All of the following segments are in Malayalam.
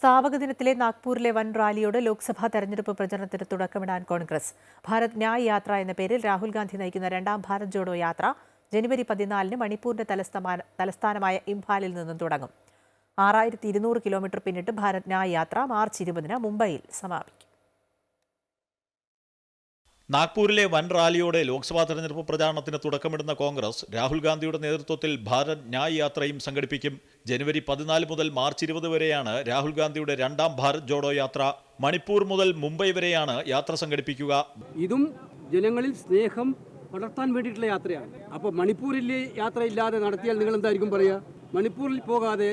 സ്ഥാപക ദിനത്തിലെ നാഗ്പൂരിലെ വൻ റാലിയോട് ലോക്സഭാ തെരഞ്ഞെടുപ്പ് പ്രചരണത്തിന് തുടക്കമിടാൻ കോൺഗ്രസ്. ഭാരത് ന്യായ് യാത്ര എന്ന പേരിൽ രാഹുൽ ഗാന്ധി നയിക്കുന്ന രണ്ടാം ഭാരത് ജോഡോ യാത്ര ജനുവരി പതിനാലിന് മണിപ്പൂരിന്റെ തലസ്ഥാന തലസ്ഥാനമായ ഇംഫാലിൽ നിന്നും തുടങ്ങും. ആറായിരത്തി ഇരുന്നൂറ് കിലോമീറ്റർ പിന്നിട്ട് ഭാരത് ന്യായ് യാത്ര മാർച്ച് ഇരുപതിന് മുംബൈയിൽ സമാപിക്കും. നാഗ്പൂരിലെ വൻ റാലിയോടെ ലോക്സഭാ തെരഞ്ഞെടുപ്പ് പ്രചാരണത്തിന് തുടക്കമിടുന്ന കോൺഗ്രസ് രാഹുൽ ഗാന്ധിയുടെ നേതൃത്വത്തിൽ ഭാരത് ന്യായ് യാത്രയും സംഘടിപ്പിക്കും. ജനുവരി പതിനാല് മുതൽ മാർച്ച് ഇരുപത് വരെയാണ് രാഹുൽ ഗാന്ധിയുടെ രണ്ടാം ഭാരത് ജോഡോ യാത്ര. മണിപ്പൂർ മുതൽ മുംബൈ വരെയാണ് യാത്ര സംഘടിപ്പിക്കുക. ഇതും ജനങ്ങളിൽ സ്നേഹം വളർത്താൻ വേണ്ടിയിട്ടുള്ള യാത്രയാണ്. അപ്പോൾ മണിപ്പൂരിൽ യാത്ര ഇല്ലാതെ നടത്തിയാൽ നിങ്ങൾ എന്തായിരിക്കും പറയുക? മണിപ്പൂരിൽ പോകാതെ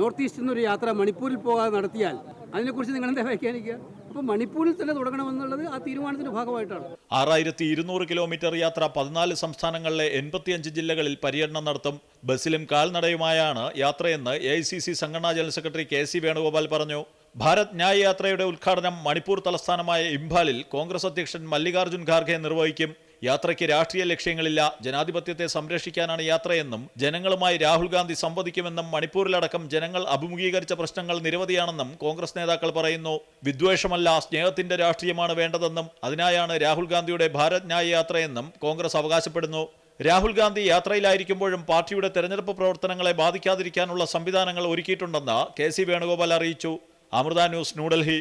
നോർത്ത് ഈസ്റ്റിൽ നിന്നൊരു യാത്ര മണിപ്പൂരിൽ പോകാതെ നടത്തിയാൽ അതിനെക്കുറിച്ച് നിങ്ങൾ എന്താ വ്യാഖ്യാനിക്കുക? അപ്പോൾ മണിപ്പൂരിൽ തന്നെ തുടങ്ങണമെന്നുള്ളത് ആ തീരുമാനത്തിന്റെ ഭാഗമായിട്ടാണ്. ആറായിരത്തി ഇരുന്നൂറ് കിലോമീറ്റർ യാത്ര പതിനാല് സംസ്ഥാനങ്ങളിലെ എൺപത്തിയഞ്ച് ജില്ലകളിൽ പര്യടനം നടത്തും. ബസ്സിലും കാൽനടയുമായാണ് യാത്രയെന്ന് എ ഐ സി സി സംഘടനാ general secretary K C Venugopal പറഞ്ഞു. ഭാരത് ന്യായ് യാത്രയുടെ ഉദ്ഘാടനം മണിപ്പൂർ തലസ്ഥാനമായ ഇംഫാലിൽ കോൺഗ്രസ് അധ്യക്ഷൻ മല്ലികാർജുൻ ഖാർഗെ നിർവഹിക്കും. യാത്രയ്ക്ക് രാഷ്ട്രീയ ലക്ഷ്യങ്ങളില്ല. ജനാധിപത്യത്തെ സംരക്ഷിക്കാനാണ് യാത്രയെന്നും ജനങ്ങളുമായി രാഹുൽ ഗാന്ധി സംവദിക്കുമെന്നും മണിപ്പൂരിലടക്കം ജനങ്ങൾ അഭിമുഖീകരിച്ച പ്രശ്നങ്ങൾ നിരവധിയാണെന്നും കോൺഗ്രസ് നേതാക്കൾ പറയുന്നു. വിദ്വേഷമല്ല സ്നേഹത്തിന്റെ രാഷ്ട്രീയമാണ് വേണ്ടതെന്നും അതിനായാണ് രാഹുൽ ഗാന്ധിയുടെ ഭാരത് ന്യായ യാത്രയെന്നും കോൺഗ്രസ് അവകാശപ്പെടുന്നു. രാഹുൽ ഗാന്ധി യാത്രയിലായിരിക്കുമ്പോഴും പാർട്ടിയുടെ തെരഞ്ഞെടുപ്പ് പ്രവർത്തനങ്ങളെ ബാധിക്കാതിരിക്കാനുള്ള സംവിധാനങ്ങൾ ഒരുക്കിയിട്ടുണ്ടെന്ന് കെ സി വേണുഗോപാൽ അറിയിച്ചു. അമൃത ന്യൂസ് ന്യൂഡൽഹി.